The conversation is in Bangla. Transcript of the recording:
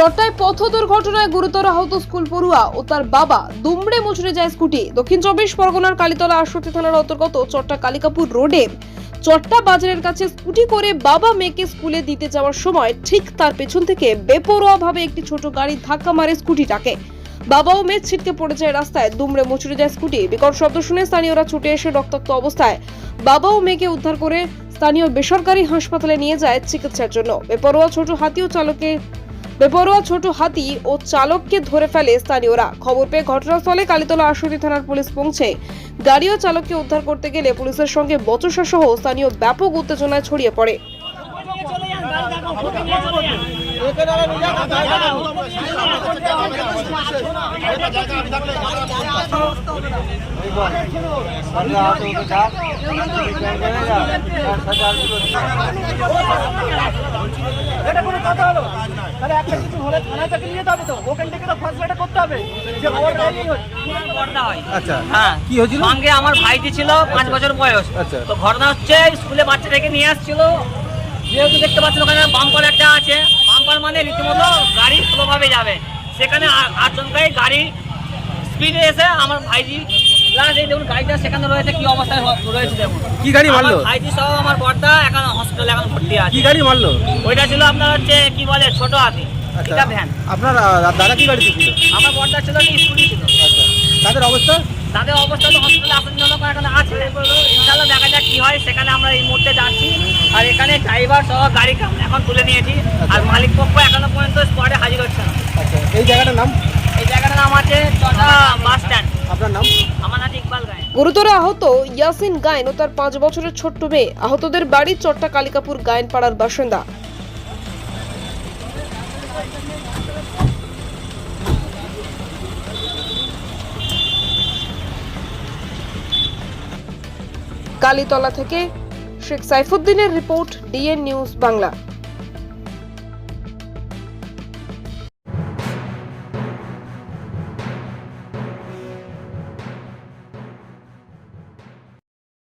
চট্টায় পথ দুর্ঘটনায় গুরুতর আহত স্কুল পড়ুয়া ও তার বাবা দুমড়ে মুচড়ে যায় স্কুটি। দক্ষিণ চব্বিশ পরগনার কালীতলা আশুতি থানার অন্তর্গত চট্টা কালিকাপুর রোডে চট্টা বাজারের কাছে স্কুটি করে বাবা মেয়েকে স্কুলে দিতে যাওয়ার সময় ঠিক তার পেছন থেকে বেপরোয়াভাবে একটি ছোট গাড়ি ধাক্কা মারে স্কুটিটাকে। বাবা ও মেয়ে ছিটকে পড়ে যায় রাস্তায়, দুমড়ে মুচড়ে যায় স্কুটি। বিকট শব্দ শুনে স্থানীয়রা ছুটে এসে রক্তাক্ত অবস্থায়। বাবা ও মেয়েকে উদ্ধার করে স্থানীয় বেসরকারি হাসপাতালে নিয়ে যায় চিকিৎসার জন্য। বেপরোয়া ছোট হাতি ও চালকের বেপরোয়া ছোট হাতি ও চালককে ধরে ফেলে স্থানীয়রা। খবর পেয়ে ঘটনাস্থলে কালীতলা আশুতি থানার পুলিশ পৌঁছে। গাড়ি ও চালককে উদ্ধার করতে গেলে পুলিশের সঙ্গে বচসা সহ স্থানীয় ব্যাপক উত্তেজনায় ছড়িয়ে পড়ে। এটা তাহলে একটা কিছু হলে থানায় তাকে নিয়ে যেতে হবে তো। ওখান থেকে তো ফাঁসলাটা করতে হবে। যে ওর গাড়ি ঘটনা হয়। আচ্ছা হ্যাঁ। কি হয়েছিল? সঙ্গে আমার ভাইটি ছিল পাঁচ বছর বয়স। আচ্ছা। তো ঘটনা হচ্ছে স্কুলে বাচ্চাটাকে নিয়ে আসছিল। যেহেতু দেখতে পাচ্ছেন ওখানে বাম্পার একটা আছে। বাম্পার মানে রীতিমতো গাড়ি স্লোভাবে যাবে। সেখানে আচমকাই গাড়ি স্পিডে এসে আমার ভাইজি প্লাস এই দেখুন গাড়িটা সেখানে রয়েছে কি অবস্থায় রয়েছে দেখুন। কি গাড়ি মারলো? ভাইজি সহ আমার বর্দা এখন হসপিটালে এখন ভর্তি আছে। কি গাড়ি মারলো? ওইটা ছিল আপনার হচ্ছে কি বলে ছোট হাতি। আচ্ছা এটা ভ্যান আপনার দাদা কি গাড়িতে ছিল? আমার বর্দা ছিল কি স্কুটি ছিল। আচ্ছা তাদের অবস্থা? তাদের অবস্থা তো হসপিটালে আসার জন্য এখন আছে। ইনশাল্লাহ দেখা যাক কি হয়। সেখানে আমরা এই মুহূর্তে যাচ্ছি। আর এখানে ড্রাইভার সহ আমরা এখন তুলে নিয়েছি। আর মালিক পক্ষ এখনও পর্যন্ত স্পটে হাজির হচ্ছে না। আচ্ছা এই জায়গাটার নাম? এই জায়গাটার নাম আছে চটা বাস স্ট্যান্ড আপনার নাম? আমার নাম ইকবাল গায়ে গুরুতর আহত ইয়াসিন গায়েন ও তার পাঁচ বছরের ছোট্ট মেয়ে। আহতদের বাড়ি চট্টা কালিকাপুর গায়েন পাড়ার বাসিন্দা। কালীতলা থেকে শেখ সাইফুদ্দিনের রিপোর্ট ডিএন নিউজ বাংলা।